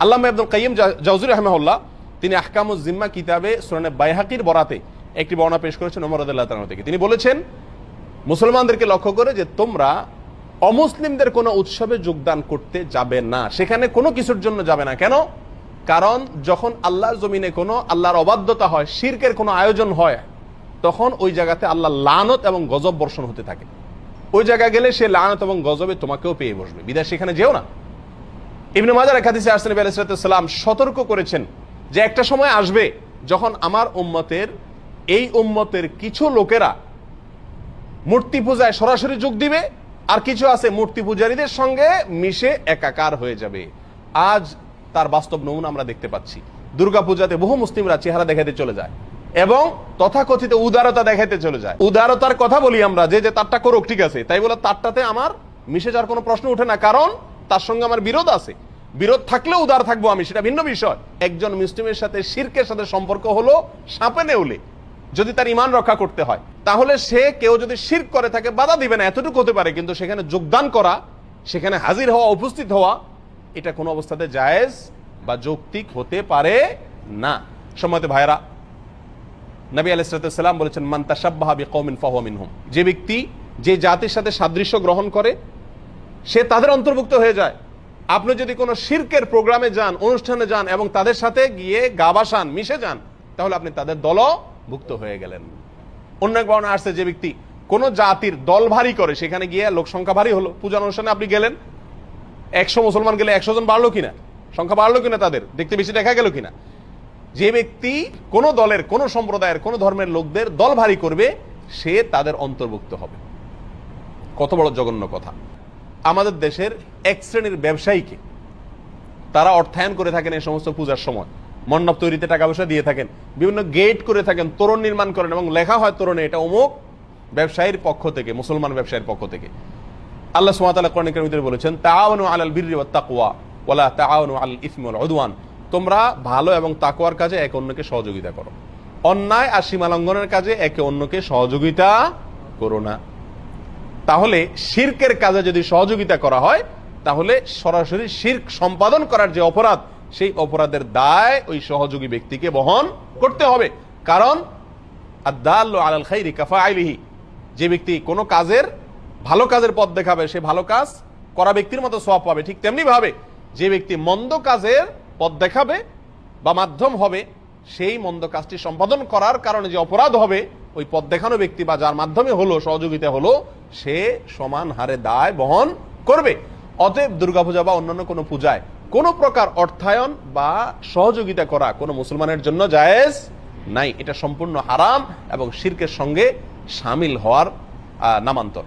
আল্লাহ আব্দুল কাইম জাউজুর রহমাউল্লাহ তিনি আহকামুজ জিম্মা কিতাবে সুরানে বাইহাকির বরাতে একটি বর্ণনা পেশ করেছেন ওমর রদুল্লাহ তাআলা থেকে। তিনি বলেছেন, মুসলমানদেরকে লক্ষ্য করে যে তোমরা অমুসলিমদের কোনো উৎসবে যোগদান করতে যাবে না, সেখানে কোনো কিছুর জন্য যাবে না। কেন? কারণ যখন আল্লাহর জমিনে কোনো আল্লাহর অবাধ্যতা হয়, শিরকের কোনো আয়োজন হয়, তখন ওই জায়গাতে আল্লাহ লানত এবং গজব বর্ষণ হতে থাকে। ওই জায়গায় গেলে সে লানত এবং গজবে তোমাকেও পেয়ে বসবে। বিদায় সেখানে যেও না। ইবনে মাজার একাদিসে আসেন নবী আলাইহিস সালাম সতর্ক করেছেন যে একটা সময় আসবে যখন আমার উম্মতের, এই উম্মতের কিছু লোকেরা মূর্তি পূজায় সরাসরি যোগ দিবে আর কিছু আছে মূর্তি পূজারীদের সঙ্গে মিশে একাকার হয়ে যাবে। আজ তার বাস্তব নমুনা আমরা দেখতে পাচ্ছি। দুর্গা পূজাতে বহু মুসলিমরা চেহারা দেখাতে চলে যায় এবং তথাকথিত উদারতা দেখাতে চলে যায়। উদারতার কথা বলি আমরা যে যে তারটা করুক, ঠিক আছে। তাই বলে তারটাতে আমার মিশে যাওয়ার কোনো প্রশ্ন ওঠে না, কারণ তার সঙ্গে আমার বিরোধ আছে। বিরোধ থাকলেও উদার থাকব আমি, সেটা ভিন্ন বিষয়। একজন মুসলিমের সাথে শিরকের সাথে সম্পর্ক হলো সাপে নেউলে, যদি তার ইমান রক্ষা করতে হয়। তাহলে সে কেউ যদি শির করে থাকে, বাধা দিবে না, এতটুকু হতে পারে, কিন্তু সেখানে যোগদান করা, সেখানে হাজির হওয়া, উপস্থিত হওয়া, এটা কোনো অবস্থাতে জায়েজ বা যৌক্তিক হতে পারে না। সময়তে ভাইরা নবী আলাইসালাম বলেছেন মান্তা সাব্বাহাবি কৌমিন ফাহমিনহুম যে ব্যক্তি যে জাতির সাথে সাদৃশ্য গ্রহণ করে, সে তাদের অন্তর্ভুক্ত হয়ে যায়। আপনি যদি কোনো শির্কের প্রোগ্রামে যান, অনুষ্ঠানে যান এবং তাদের সাথে গিয়ে গাবাসান মিশে যান, তাহলে আপনি তাদের দলভুক্ত হয়ে গেলেন। অন্য এক বর্ণনা আসছে যে ব্যক্তি কোন জাতির দল ভারী করে, সেখানে গিয়ে লোক সংখ্যা ভারী হলো। পূজা অনুষ্ঠানে আপনি গেলেন, একশো মুসলমান গেলে একশো জন বাড়লো কিনা? সংখ্যা বাড়লো কিনা তাদের? দেখতে বেশি দেখা গেল কিনা? যে ব্যক্তি কোন দলের, কোন সম্প্রদায়ের, কোন ধর্মের লোকদের দল ভারী করবে, সে তাদের অন্তর্ভুক্ত হবে। কত বড় জঘন্য কথা। আমাদের দেশের এক শ্রেণির ব্যবসায়ীকে তারা অর্থায়ন করে থাকেন এই সমস্ত পূজার সময়। মণ্ডপ তৈরিতে টাকা পয়সা দিয়ে থাকেন, বিভিন্ন গেট করে থাকেন, তোরণ নির্মাণ করেন এবং লেখা হয় তোরণে এটা অমুক ব্যবসায়ীর পক্ষ থেকে, মুসলমান ব্যবসায়ীর পক্ষ থেকে। আল্লাহ সুমাতাল্লাহ কোরআন কারীমে বলেছেন, তাআওয়ানু আলাল বিররি ওয়াত তাকওয়া ওয়ালা তাআওয়ানু আলাল ইসমি ওয়াল তোমরা ভালো এবং তাকওয়ার কাজে একে অন্যকে সহযোগিতা করো। অন্যায় আর সীমা লঙ্ঘনের কাজে একে অন্যকে সহযোগিতা করো না। তাহলে শির্কের কাজে যদি সহযোগিতা করা হয়, তাহলে সরাসরি শির্ক সম্পাদন করার যে অপরাধ, সেই অপরাধের দায় ওই সহযোগী ব্যক্তিকে বহন করতে হবে। কারণ কাফা আইলিহি যে ব্যক্তি কোনো কাজের, ভালো কাজের পথ দেখাবে, সে ভালো কাজ করা ব্যক্তির মতো সওয়াব পাবে। ঠিক তেমনি ভাবে যে ব্যক্তি মন্দ কাজের পথ দেখাবে বা মাধ্যম হবে, সেই মন্দ কাজটি সম্পাদন করার কারণে যে অপরাধ হবে ওই পথ দেখানো ব্যক্তি বা যার মাধ্যমে হলো, সহযোগিতা হলো, সে সমান হারে দায় বহন করবে। অতএব দুর্গাপূজা বা অন্যান্য কোনো পূজায় কোনো প্রকার অর্থায়ন বা সহযোগিতা করা কোনো মুসলমানের জন্য জায়েজ নাই। এটা সম্পূর্ণ হারাম এবং শির্কের সঙ্গে সামিল হওয়ার নামান্তর।